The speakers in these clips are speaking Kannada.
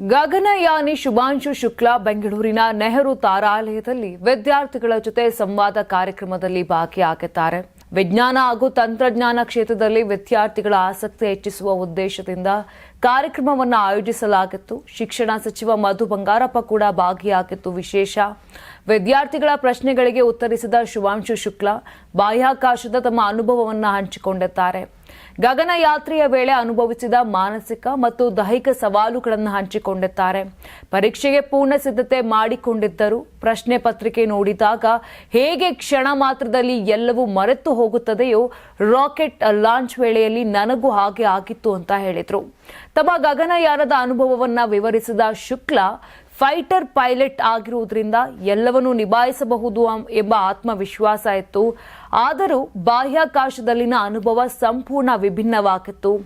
ಗಗನಯಾನಿ ಶುಭಾಂಶು ಶುಕ್ಲಾ ಬೆಂಗಳೂರಿನ ನೆಹರು ತಾರಾಲಯದಲ್ಲಿ ವಿದ್ಯಾರ್ಥಿಗಳ ಜೊತೆ ಸಂವಾದ ಕಾರ್ಯಕ್ರಮದಲ್ಲಿ ಭಾಗಿಯಾಗಿದ್ದಾರೆ. ವಿಜ್ಞಾನ ಹಾಗೂ ತಂತ್ರಜ್ಞಾನ ಕ್ಷೇತ್ರದಲ್ಲಿ ವಿದ್ಯಾರ್ಥಿಗಳ ಆಸಕ್ತಿ ಹೆಚ್ಚಿಸುವ ಉದ್ದೇಶದಿಂದ ಕಾರ್ಯಕ್ರಮವನ್ನು ಆಯೋಜಿಸಲಾಗಿತ್ತು. ಶಿಕ್ಷಣ ಸಚಿವ ಮಧು ಬಂಗಾರಪ್ಪ ಕೂಡ ಭಾಗಿಯಾಗಿತ್ತು ವಿಶೇಷ. ವಿದ್ಯಾರ್ಥಿಗಳ ಪ್ರಶ್ನೆಗಳಿಗೆ ಉತ್ತರಿಸಿದ ಶುಭಾಂಶು ಶುಕ್ಲಾ, ಬಾಹ್ಯಾಕಾಶದ ತಮ್ಮ ಅನುಭವವನ್ನು ಹಂಚಿಕೊಂಡಿದ್ದಾರೆ. ಗಗನಯಾತ್ರೆಯ ವೇಳೆ ಅನುಭವಿಸಿದ ಮಾನಸಿಕ ಮತ್ತು ದೈಹಿಕ ಸವಾಲುಗಳನ್ನು ಹಂಚಿಕೊಂಡಿದ್ದಾರೆ. ಪರೀಕ್ಷೆಗೆ ಪೂರ್ಣ ಸಿದ್ಧತೆ ಮಾಡಿಕೊಂಡಿದ್ದರು ಪ್ರಶ್ನೆ ಪತ್ರಿಕೆ ನೋಡಿದಾಗ ಹೇಗೆ ಕ್ಷಣ ಮಾತ್ರದಲ್ಲಿ ಎಲ್ಲವೂ ಮರೆತು ಹೋಗುತ್ತದೆಯೋ ರಾಕೆಟ್ ಲಾಂಚ್ ವೇಳೆಯಲ್ಲಿ ನನಗೂ ಹಾಗೆ ಆಗಿತ್ತು ಅಂತ ಹೇಳಿದರು. ತಮ್ಮ ಗಗನಯಾನದ ಅನುಭವವನ್ನು ವಿವರಿಸಿದ ಶುಕ್ಲಾ ಫೈಟರ್ ಪೈಲಟ್ ಆಗಿರುವುದರಿಂದ ಎಲ್ಲವನ್ನೂ ನಿಭಾಯಿಸಬಹುದು ಎಂಬ ಆತ್ಮವಿಶ್ವಾಸ ಇತ್ತು. ಆದರೂ ಬಾಹ್ಯಾಕಾಶದಲ್ಲಿನ ಅನುಭವ ಸಂಪೂರ್ಣ ವಿಭಿನ್ನವಾಗಿತ್ತು.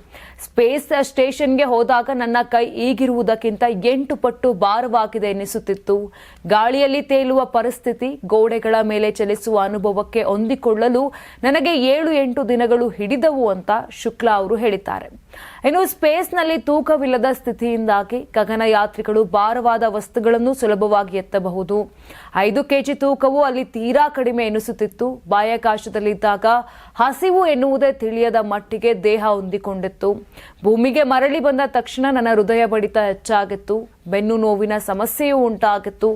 ಸ್ಪೇಸ್ ಸ್ಟೇಷನ್ಗೆ ಹೋದಾಗ ನನ್ನ ಕೈ ಈಗಿರುವುದಕ್ಕಿಂತ ಎಂಟು ಪಟ್ಟು ಭಾರವಾಗಿದೆ ಎನಿಸುತ್ತಿತ್ತು. ಗಾಳಿಯಲ್ಲಿ ತೇಲುವ ಪರಿಸ್ಥಿತಿ, ಗೋಡೆಗಳ ಮೇಲೆ ಚಲಿಸುವ ಅನುಭವಕ್ಕೆ ಹೊಂದಿಕೊಳ್ಳಲು ನನಗೆ ಏಳು ಎಂಟು ದಿನಗಳು ಹಿಡಿದವು ಅಂತ ಶುಕ್ಲಾ ಅವರು ಹೇಳಿದ್ದಾರೆ. ಇನ್ನು ಸ್ಪೇಸ್ನಲ್ಲಿ ತೂಕವಿಲ್ಲದ ಸ್ಥಿತಿಯಿಂದಾಗಿ ಗಗನಯಾತ್ರಿಗಳು ಭಾರವಾದ ವಸ್ತುಗಳನ್ನು ಸುಲಭವಾಗಿ ಎತ್ತಬಹುದು. ಐದು ಕೆಜಿ ತೂಕವು ಅಲ್ಲಿ ತೀರಾ ಕಡಿಮೆ ಎನಿಸುತ್ತಿತ್ತು. ಬಾಹ್ಯಾಕಾಶದಲ್ಲಿದ್ದಾಗ ಹಸಿವು ಎನ್ನುವುದೇ ತಿಳಿಯದ ಮಟ್ಟಿಗೆ ದೇಹ ಹೊಂದಿಕೊಂಡಿತ್ತು. ಭೂಮಿಗೆ ಮರಳಿ ಬಂದ ತಕ್ಷಣ ನನ್ನ ಹೃದಯ ಬಡಿತ ಹೆಚ್ಚಾಗಿತ್ತು. ಬೆನ್ನು ನೋವಿನ ಸಮಸ್ಯೆಯೂ ಉಂಟಾಗಿತ್ತು.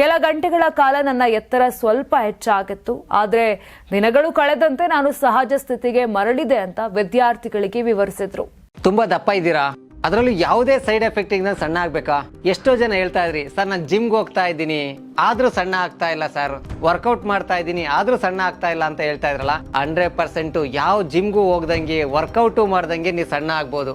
ಕೆಲ ಗಂಟೆಗಳ ಕಾಲ ನನ್ನ ಎತ್ತರ ಸ್ವಲ್ಪ ಹೆಚ್ಚಾಗಿತ್ತು. ಆದರೆ ದಿನಗಳು ಕಳೆದಂತೆ ನಾನು ಸಹಜ ಸ್ಥಿತಿಗೆ ಮರಳಿದೆ ಅಂತ ವಿದ್ಯಾರ್ಥಿಗಳಿಗೆ ವಿವರಿಸಿದ್ರು. ತುಂಬಾ ದಪ್ಪ ಇದ್ದೀರಾ? ಅದರಲ್ಲೂ ಯಾವುದೇ ಸೈಡ್ ಎಫೆಕ್ಟ್ ಇಂದ ಸಣ್ಣ ಆಗ್ಬೇಕಾ? ಎಷ್ಟೋ ಜನ ಹೇಳ್ತಾ ಇದ್ರಿ, ಸರ್, ನಾನು ಜಿಮ್ಗೆ ಹೋಗ್ತಾ ಇದ್ದೀನಿ. ಆದ್ರೂ ಸಣ್ಣ ಆಗ್ತಾ ಇಲ್ಲ, ಸರ್. ವರ್ಕೌಟ್ ಮಾಡ್ತಾ ಇದ್ದೀನಿ, ಆದ್ರೂ ಸಣ್ಣ ಆಗ್ತಾ ಇಲ್ಲ ಅಂತ ಹೇಳ್ತಾ ಇದ್ರಲ್ಲ ಹಂಡ್ರೆಡ್ ಪರ್ಸೆಂಟ್ ಯಾವ ಜಿಮ್ಗೂ ಹೋಗ್ದಂಗೆ, ವರ್ಕೌಟು ಮಾಡ್ದಂಗೆ ನೀವು ಸಣ್ಣ ಆಗ್ಬೋದು.